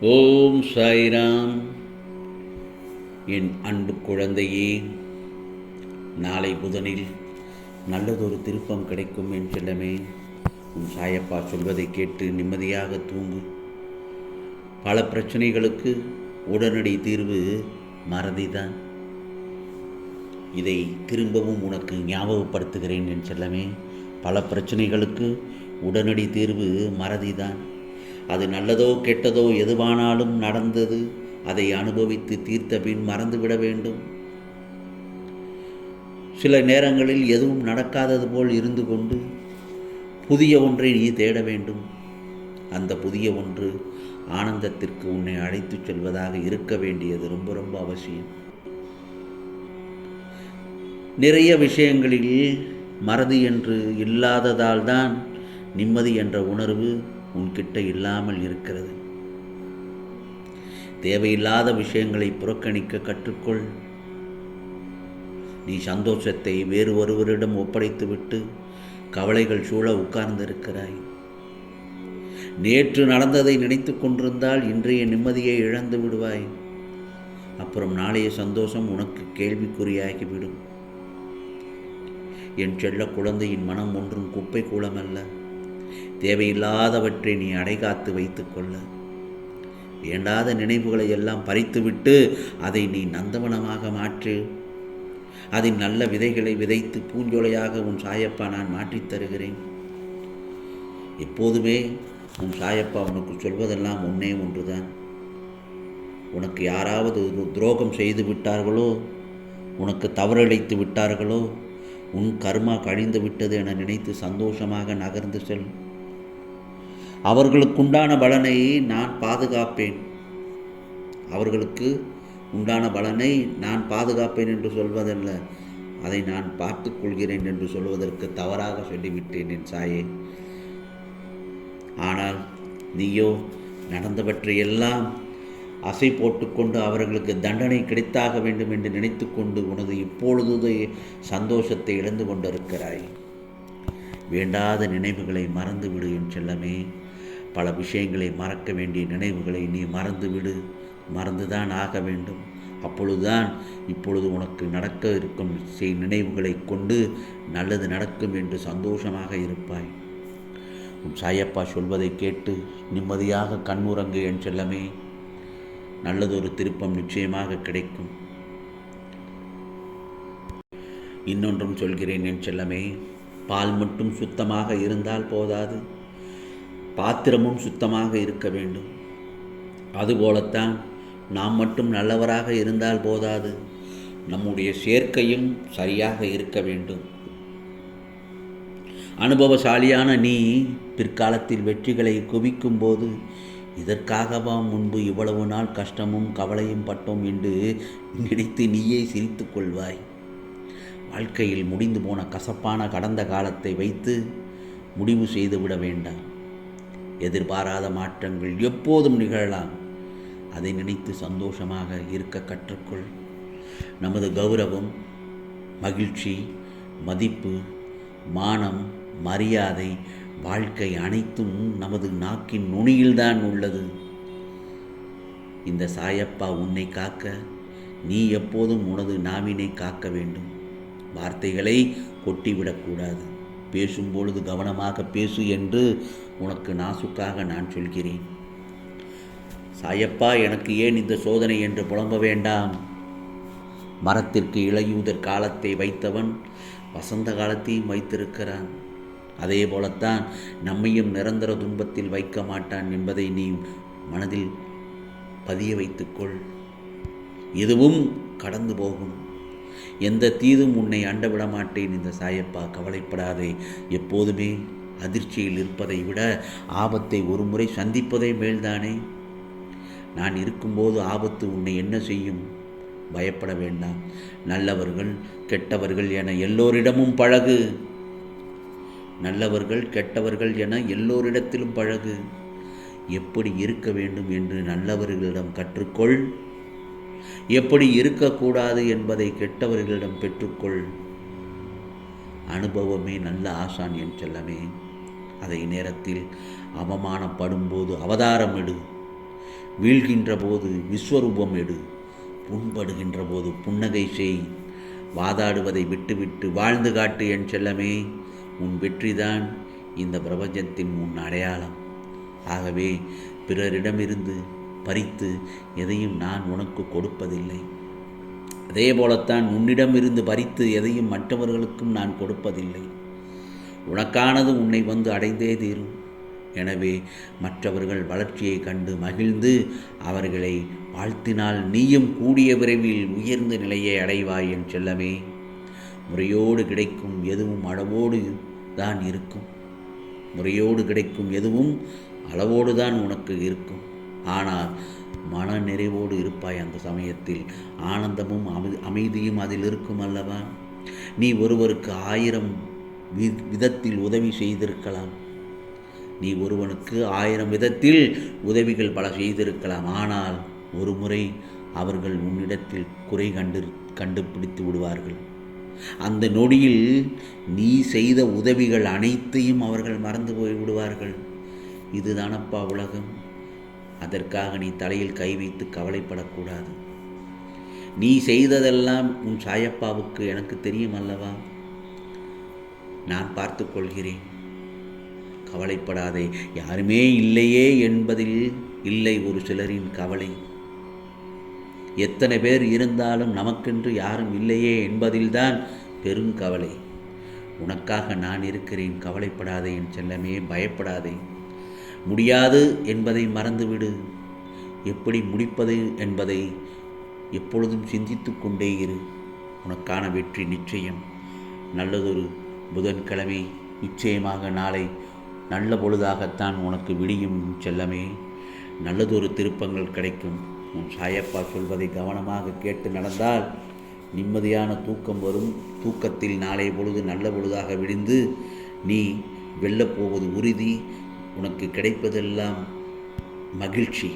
ஓம் சாய்ராம். என் அன்பு குழந்தையே நாளை புதனில் நல்லதொரு திருப்பம் கிடைக்கும் என் செல்லமே. உன் சாயப்பா சொல்வதை கேட்டு நிம்மதியாக தூங்கு. பல பிரச்சனைகளுக்கு உடனடி தீர்வு மறதிதான். இதை திரும்பவும் உனக்கு ஞாபகப்படுத்துகிறேன் என் செல்லமே. பல பிரச்சனைகளுக்கு உடனடி தீர்வு மறதிதான். அது நல்லதோ கெட்டதோ எதுவானாலும் நடந்தது. அதை அனுபவித்து தீர்த்த பின் மறந்துவிட வேண்டும். சில நேரங்களில் எதுவும் நடக்காதது போல் இருந்து கொண்டு புதிய ஒன்றை நீ தேட வேண்டும். அந்த புதிய ஒன்று ஆனந்தத்திற்கு உன்னை அழைத்துச் செல்வதாக இருக்க வேண்டியது ரொம்ப ரொம்ப அவசியம். நிறைய விஷயங்களில் மறதி என்று இல்லாததால் தான் நிம்மதி என்ற உணர்வு உன்கிட்ட இல்லாமல் இருக்கிறது. தேவையில்லாத விஷயங்களை புறக்கணிக்க கற்றுக்கொள். நீ சந்தோஷத்தை வேறு ஒருவரிடம் ஒப்படைத்துவிட்டு கவலைகள் சூழ உட்கார்ந்திருக்கிறாய். நேற்று நடந்ததை நினைத்து கொண்டிருந்தால் இன்றைய நிம்மதியை இழந்து விடுவாய். அப்புறம் நாளைய சந்தோஷம் உனக்கு கேள்விக்குறியாகிவிடும். என் செல்ல குழந்தையின் மனம் ஒன்றும் குப்பை கூலமல்ல தேவையில்லாதவற்றை நீ அடைகாத்து வைத்துக்கொள்ள. வேண்டாத நினைவுகளை எல்லாம் பறித்துவிட்டு அதை நீ நந்தவனமாக மாற்று. அதில் நல்ல விதைகளை விதைத்து பூஞ்சோலையாக உன் சாயப்பா நான் மாற்றித் தருகிறேன். எப்போதுமே உன் சாயப்பா உனக்கு சொல்வதெல்லாம் ஒன்றே ஒன்றுதான். உனக்கு யாராவது துரோகம் செய்து விட்டார்களோ உனக்கு தவறளித்து விட்டார்களோ உன் கர்மா கழிந்து விட்டது என நினைத்து சந்தோஷமாக நகர்ந்து செல். அவர்களுக்குண்டான பலனை நான் பாதுகாப்பேன். அவர்களுக்கு உண்டான பலனை நான் பாதுகாப்பேன் என்று சொல்வதல்ல அதை நான் பார்த்து கொள்கிறேன் என்று சொல்வதற்கு தவறாக சொல்லிவிட்டேன் என் சாயே. ஆனால் நீயோ நடந்தவற்றையெல்லாம் அசை போட்டுக்கொண்டு அவர்களுக்கு தண்டனை கிடைத்தாக வேண்டும் என்று நினைத்து கொண்டு உனது இப்பொழுது சந்தோஷத்தை இழந்து கொண்டிருக்கிறாய். வேண்டாத நினைவுகளை மறந்துவிடு என் செல்லமே. பல விஷயங்களை மறக்க வேண்டிய நினைவுகளை நீ மறந்துவிடு. மறந்துதான் ஆக வேண்டும். அப்பொழுதுதான் இப்பொழுது உனக்கு நடக்க இருக்கும் செய் நினைவுகளை கொண்டு நல்லது நடக்கும் என்று சந்தோஷமாக இருப்பாய். உன் சாயப்பா சொல்வதை கேட்டு நிம்மதியாக கண்ணுறங்கு என் செல்லமே. நல்லதொரு திருப்பம் நிச்சயமாக கிடைக்கும். இன்னொன்றும் சொல்கிறேன் என் செல்லமே பால் மட்டும் சுத்தமாக இருந்தால் போதாது. பாத்திரமும் சுத்தமாக இருக்க வேண்டும். அதுபோலத்தான் நாம் மட்டும் நல்லவராக இருந்தால் போதாது. நம்முடைய சேர்க்கையும் சரியாக இருக்க வேண்டும். அனுபவசாலியான நீ பிற்காலத்தில் வெற்றிகளை குவிக்கும் போது இதற்காகவா முன்பு இவ்வளவு நாள் கஷ்டமும் கவலையும் பட்டோம் என்று நினைத்து நீயே சிரித்து கொள்வாய். வாழ்க்கையில் முடிந்து போன கசப்பான கடந்த காலத்தை வைத்து முடிவு செய்துவிட வேண்டாம். எதிர்பாராத மாற்றங்கள் எப்போதும் நிகழலாம். அதை நினைத்து சந்தோஷமாக இருக்க கற்றுக்கொள். நமது கௌரவம் மகிழ்ச்சி மதிப்பு மானம் மரியாதை வாழ்க்கை அனைத்தும் நமது நாக்கின் நுனியில்தான் உள்ளது. இந்த சாயப்பா உன்னை காக்க நீ எப்போதும் உனது நாவினை காக்க வேண்டும். வார்த்தைகளை கொட்டிவிடக்கூடாது பேசும்பொழுது கவனமாக பேசு என்று உனக்கு நாசுக்காக நான் சொல்கிறேன். சாயப்பா எனக்கு ஏன் இந்த சோதனை என்று புலம்ப வேண்டாம்? மரத்திற்கு இளையூதர் காலத்தை வைத்தவன் வசந்த காலத்தையும் வைத்திருக்கிறான். அதே போலத்தான் நம்மையும் நிரந்தர துன்பத்தில் வைக்க மாட்டான் என்பதை நீ மனதில் பதிய வைத்துக்கொள். இதுவும் கடந்து போகும். எந்த தீதும் உன்னை அண்டவிட மாட்டேன் இந்த சாயப்பா கவலைப்படாதே. எப்போதுமே அதிர்ச்சியில் இருப்பதை விட ஆபத்தை ஒரு முறை சந்திப்பதே மேல்தானே. நான் இருக்கும்போது ஆபத்து உன்னை என்ன செய்யும்? பயப்பட வேண்டாம். நல்லவர்கள் கெட்டவர்கள் என எல்லோரிடமும் பழகு. நல்லவர்கள் கெட்டவர்கள் என எல்லோரிடத்திலும் பழகு. எப்படி இருக்க வேண்டும் என்று நல்லவர்களிடம் கற்றுக்கொள். எப்படி இருக்கக்கூடாது என்பதை கெட்டவர்களிடம் பெற்றுக்கொள். அனுபவமே நல்ல ஆசான் என் செல்லமே. அதை நேரத்தில் அவமானப்படும் போது அவதாரம் எடு. வீழ்கின்ற போது விஸ்வரூபம் எடு. புண்படுகின்ற போது புன்னகை செய். வாதாடுவதை விட்டுவிட்டு வாழ்ந்து காட்டு என் செல்லமே. உன் வெற்றிதான் இந்த பிரபஞ்சத்தின் உன் அடையாளம். ஆகவே பிறரிடமிருந்து பறித்து எதையும் நான் உனக்கு கொடுப்பதில்லை. அதே போலத்தான் உன்னிடமிருந்து பறித்து எதையும் மற்றவர்களுக்கும் நான் கொடுப்பதில்லை. உனக்கானது உன்னை வந்து அடைந்தே தீரும். எனவே மற்றவர்கள் வளர்ச்சியை கண்டு மகிழ்ந்து அவர்களை வாழ்த்தினால் நீயும் கூடிய விரைவில் உயர்ந்த நிலையை அடைவாய் என் செல்லமே. முறையோடு கிடைக்கும் எதுவும் அளவோடு தான் இருக்கும். முறையோடு கிடைக்கும் எதுவும் அளவோடு தான் உனக்கு இருக்கும். ஆனால் மன நிறைவோடு இருப்பாய் அந்த சமயத்தில். ஆனந்தமும் அமை அமைதியும் அதில் இருக்கும் அல்லவா? நீ ஒருவருக்கு ஆயிரம் வி விதத்தில் உதவி செய்திருக்கலாம். நீ ஒருவனுக்கு ஆயிரம் விதத்தில் உதவிகள் பல செய்திருக்கலாம். ஆனால் ஒரு முறை அவர்கள் உன்னிடத்தில் குறை கண்டு கண்டுபிடித்து விடுவார்கள். அந்த நொடியில் நீ செய்த உதவிகள் அனைத்தையும் அவர்கள் மறந்து போய் விடுவார்கள். இதுதானப்பா உலகம். அதற்காக நீ தலையில் கை வைத்து கவலைப்படக்கூடாது. நீ செய்ததெல்லாம் உன் சாயப்பாவுக்கு எனக்கு தெரியும் அல்லவா? நான் பார்த்து கொள்கிறேன். கவலைப்படாதே. யாருமே இல்லையே என்பதில் இல்லை ஒரு சிலரின் கவலை. எத்தனை பேர் இருந்தாலும் நமக்கென்று யாரும் இல்லையே என்பதில்தான் பெருங்கவலை. உனக்காக நான் இருக்கிறேன் கவலைப்படாதே என் செல்லமே பயப்படாதே. முடியாது என்பதை மறந்துவிடு. எப்படி முடிப்பது என்பதை எப்பொழுதும் சிந்தித்து கொண்டே இரு. உனக்கான வெற்றி நிச்சயம். நல்லதொரு புதன்கிழமை நிச்சயமாக நாளை நல்ல பொழுதாகத்தான் உனக்கு விடியும் செல்லமே. நல்லதொரு திருப்பங்கள் கிடைக்கும். உன் சாயப்பா சொல்வதை கவனமாக கேட்டு நடந்தால் நிம்மதியான தூக்கம் வரும். தூக்கத்தில் நாளை பொழுது நல்ல பொழுதாக விடிந்து நீ வெல்லப்போவது உறுதி. உனக்கு கிடைப்பதெல்லாம் மகிழ்ச்சி.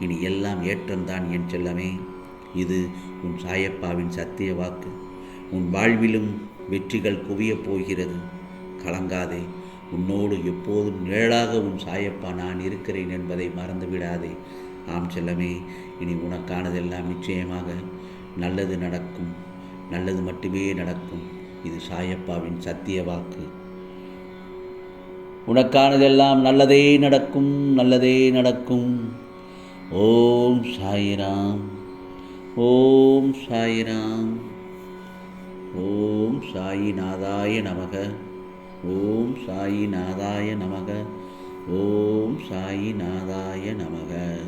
இனி எல்லாம் ஏற்றம்தான் என் செல்லமே. இது உன் சாயப்பாவின் சத்திய வாக்கு. உன் வாழ்விலும் வெற்றிகள் குவியப் போகிறது. கலங்காதே. உன்னோடு எப்போதும் நிழலாக உன் சாயப்பா நான் இருக்கிறேன் என்பதை மறந்து விடாதே ஆம் செல்லமே இனி உனக்கானதெல்லாம் நிச்சயமாக நல்லது நடக்கும். நல்லது மட்டுமே நடக்கும். இது சாயப்பாவின் சத்திய வாக்கு. உனக்கானதெல்லாம் நல்லதே நடக்கும் நல்லதே நடக்கும். ஓம் சாயிராம் ஓம் சாயிராம். ஓம் சாயிநாதாய நமக ஓம் சாயிநாதாய நமக ஓம் சாயிநாதாய நமக.